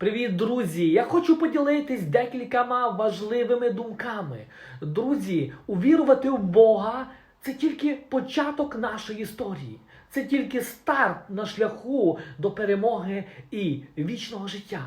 Привіт, друзі! Я хочу поділитись декількома важливими думками. Друзі, увірувати в Бога це тільки початок нашої історії. Це тільки старт на шляху до перемоги і вічного життя.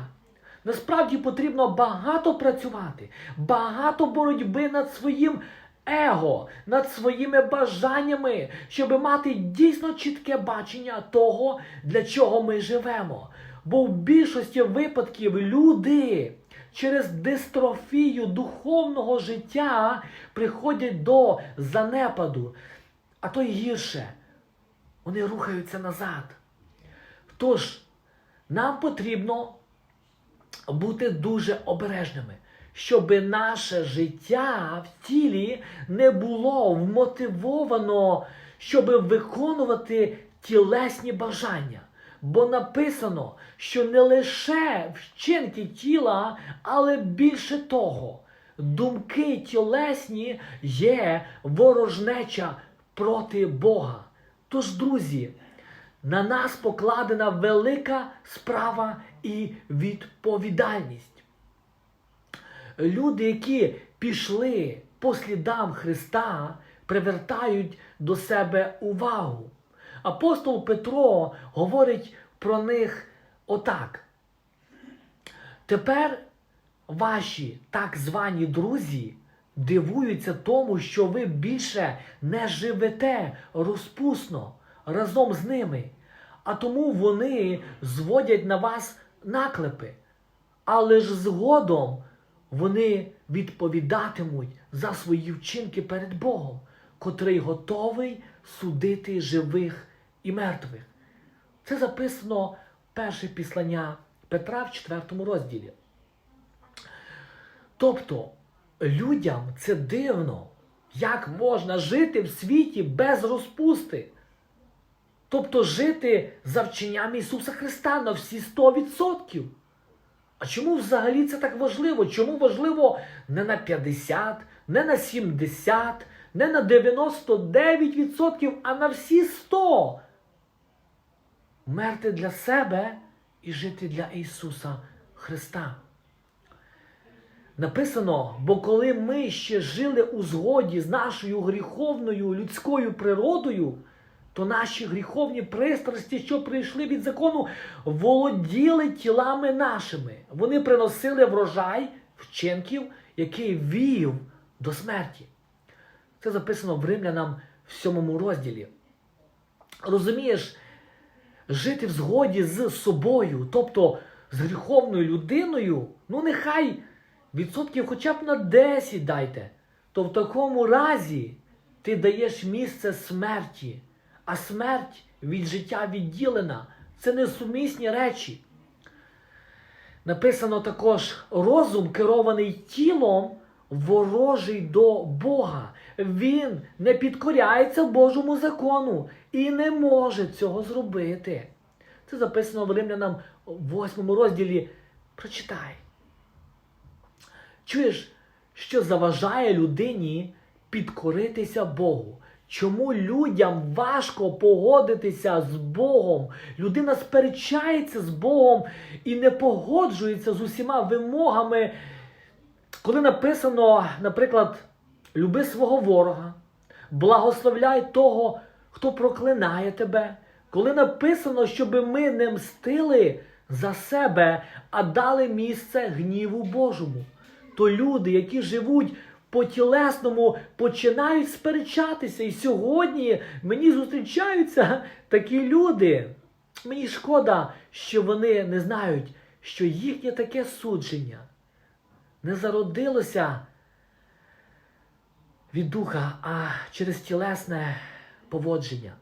Насправді потрібно багато працювати, багато боротьби над своїм его, над своїми бажаннями, щоб мати дійсно чітке бачення того, для чого ми живемо. Бо в більшості випадків люди через дистрофію духовного життя приходять до занепаду, а то й гірше. Вони рухаються назад. Тож, нам потрібно бути дуже обережними, щоб наше життя в тілі не було вмотивовано, щоб виконувати тілесні бажання. Бо написано, що не лише вчинки тіла, але більше того, думки тілесні є ворожнеча проти Бога. Тож, друзі, на нас покладена велика справа і відповідальність. Люди, які пішли по слідам Христа, привертають до себе увагу. Апостол Петро говорить про них отак. Тепер ваші так звані друзі дивуються тому, що ви більше не живете розпусно разом з ними, а тому вони зводять на вас наклепи. Але ж згодом вони відповідатимуть за свої вчинки перед Богом, котрий готовий судити живих і мертвих. Це записано перше післання Петра в 4 розділі. Тобто людям це дивно, як можна жити в світі без розпусти. Тобто жити за вченням Ісуса Христа на всі 100%. А чому взагалі це так важливо? Чому важливо не на 50, не на 70, не на 99%, а на всі 100%? Мерти для себе і жити для Ісуса Христа. Написано, бо коли ми ще жили у згоді з нашою гріховною людською природою, то наші гріховні пристрасті, що прийшли від закону, володіли тілами нашими. Вони приносили врожай вчинків, який вів до смерті. Це записано в Римлянам в сьомому розділі. Розумієш, жити в згоді з собою, тобто з гріховною людиною, ну нехай відсотків хоча б на 10 дайте, то в такому разі ти даєш місце смерті, а смерть від життя відділена. Це несумісні речі. Написано також: розум, керований тілом, ворожий до Бога. Він не підкоряється Божому закону і не може цього зробити. Це записано в Римлянам в 8 розділі. Прочитай. Чуєш, що заважає людині підкоритися Богу? Чому людям важко погодитися з Богом? Людина сперечається з Богом і не погоджується з усіма вимогами. Коли написано, наприклад, люби свого ворога, благословляй того, хто проклинає тебе. Коли написано, щоб ми не мстили за себе, а дали місце гніву Божому, то люди, які живуть по тілесному, починають сперечатися. І сьогодні мені зустрічаються такі люди. Мені шкода, що вони не знають, що їхнє таке судження не зародилося від духа, а через тілесне поводження.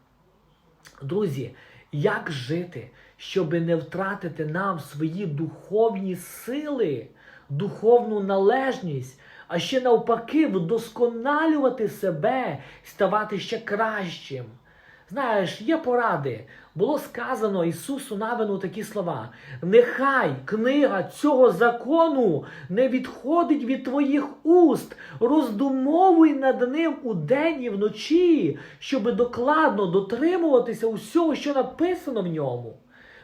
Друзі, як жити, щоб не втратити нам свої духовні сили, духовну належність, а ще навпаки, вдосконалювати себе, ставати ще кращим? Знаєш, є поради. Було сказано Ісусу Навину такі слова: Нехай книга цього закону не відходить від твоїх уст, роздумовуй над ним удень і вночі, щоб докладно дотримуватися усього, що написано в ньому.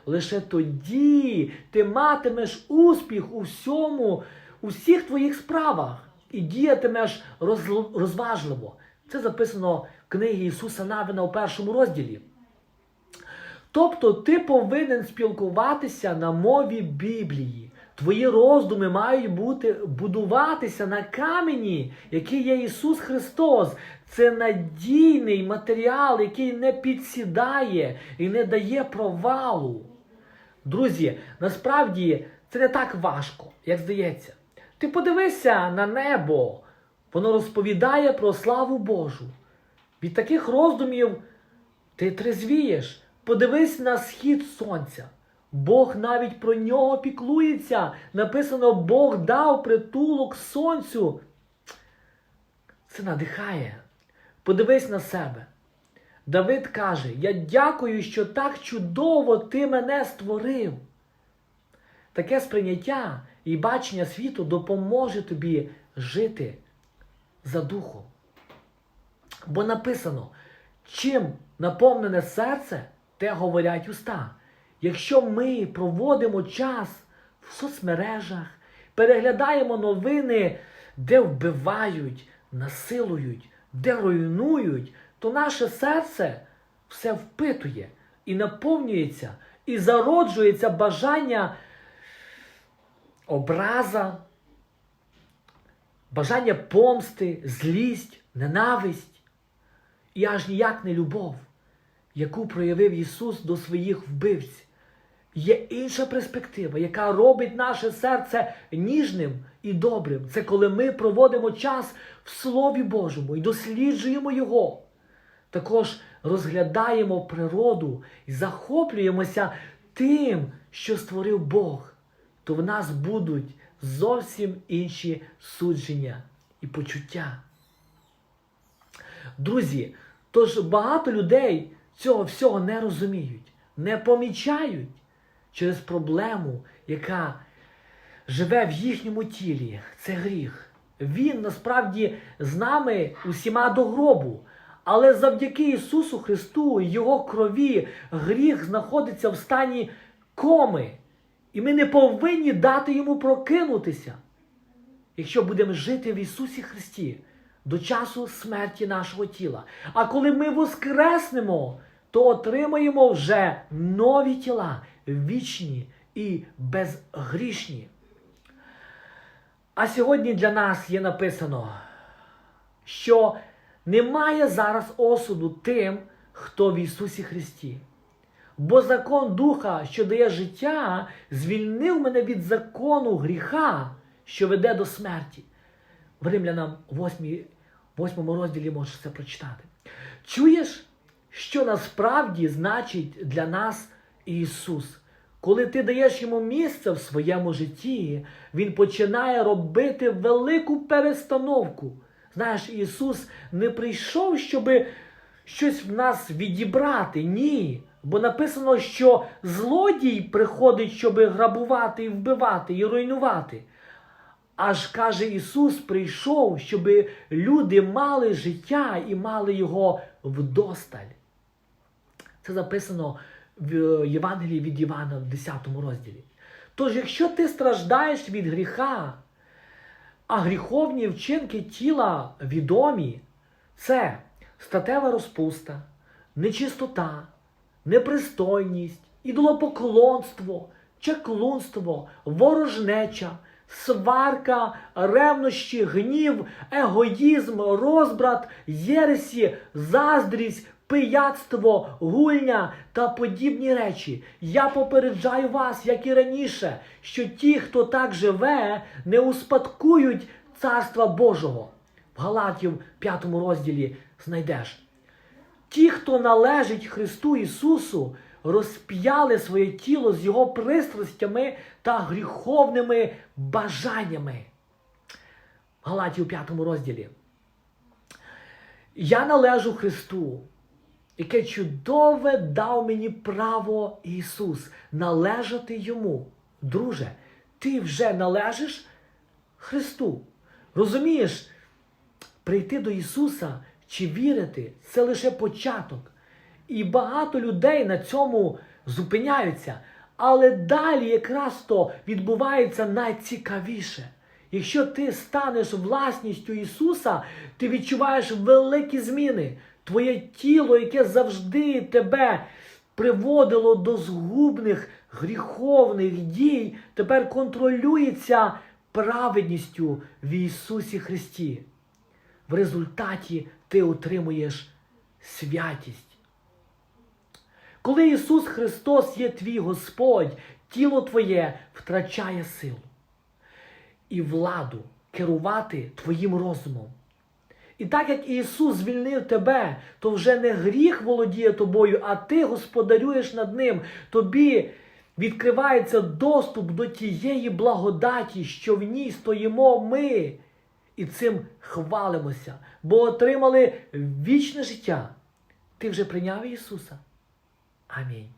Лише тоді ти матимеш успіх у всьому, у всіх твоїх справах і діятимеш розважливо. Це записано в книгі Ісуса Навина у першому розділі. Тобто ти повинен спілкуватися на мові Біблії. Твої роздуми мають бути будуватися на камені, який є Ісус Христос. Це надійний матеріал, який не підсідає і не дає провалу. Друзі, насправді це не так важко, як здається. Ти подивися на небо, воно розповідає про славу Божу. Від таких роздумів ти трезвієш. Подивись на схід сонця. Бог навіть про нього піклується. Написано, Бог дав притулок сонцю. Це надихає. Подивись на себе. Давид каже: Я дякую, що так чудово ти мене створив. Таке сприйняття і бачення світу допоможе тобі жити за духом. Бо написано, чим наповнене серце, те говорять уста. Якщо ми проводимо час в соцмережах, переглядаємо новини, де вбивають, насилують, де руйнують, то наше серце все впитує і наповнюється, і зароджується бажання образа, бажання помсти, злість, ненависть і аж ніяк не любов, яку проявив Ісус до своїх вбивців. Є інша перспектива, яка робить наше серце ніжним і добрим. Це коли ми проводимо час в Слові Божому і досліджуємо Його. Також розглядаємо природу і захоплюємося тим, що створив Бог, то в нас будуть зовсім інші судження і почуття. Друзі, тож багато людей цього всього не розуміють, не помічають через проблему, яка живе в їхньому тілі. Це гріх. Він насправді з нами усіма до гробу. Але завдяки Ісусу Христу Його крові гріх знаходиться в стані коми. І ми не повинні дати йому прокинутися, якщо будемо жити в Ісусі Христі до часу смерті нашого тіла. А коли ми воскреснемо, то отримаємо вже нові тіла, вічні і безгрішні. А сьогодні для нас є написано, що немає зараз осуду тим, хто в Ісусі Христі. Бо закон Духа, що дає життя, звільнив мене від закону гріха, що веде до смерті. В Римлянам 8, 8 розділі можеш це прочитати. Чуєш, що насправді значить для нас Ісус? Коли ти даєш йому місце в своєму житті, Він починає робити велику перестановку. Знаєш, Ісус не прийшов, щоб щось в нас відібрати. Ні. Бо написано, що злодій приходить, щоб грабувати і вбивати, і руйнувати. Аж каже Ісус, прийшов, щоб люди мали життя і мали його вдосталь. Це записано в Євангелії від Івана в 10 розділі. Тож, якщо ти страждаєш від гріха, а гріховні вчинки тіла відомі, це статева розпуста, нечистота, непристойність, ідолопоклонство, чеклунство, ворожнеча, сварка, ревнощі, гнів, егоїзм, розбрат, єресі, заздрість, пияцтво, гульня та подібні речі. Я попереджаю вас, як і раніше, що ті, хто так живе, не успадкують Царства Божого. В Галатів 5 розділі знайдеш. Ті, хто належить Христу Ісусу, розп'яли своє тіло з Його пристрастями та гріховними бажаннями. В Галатів 5 розділі. Я належу Христу, яке чудове дав мені право Ісус належати Йому. Друже, ти вже належиш Христу. Розумієш, прийти до Ісуса чи вірити це лише початок. І багато людей на цьому зупиняються. Але далі якраз то відбувається найцікавіше. Якщо ти станеш власністю Ісуса, ти відчуваєш великі зміни. Твоє тіло, яке завжди тебе приводило до згубних гріховних дій, тепер контролюється праведністю в Ісусі Христі. В результаті ти отримуєш святість. Коли Ісус Христос є твій Господь, тіло твоє втрачає силу і владу керувати твоїм розумом. І так як Ісус звільнив тебе, то вже не гріх володіє тобою, а ти господарюєш над ним. Тобі відкривається доступ до тієї благодаті, що в ній стоїмо ми. І цим хвалимося, бо отримали вічне життя. Ти вже прийняв Ісуса? Амінь.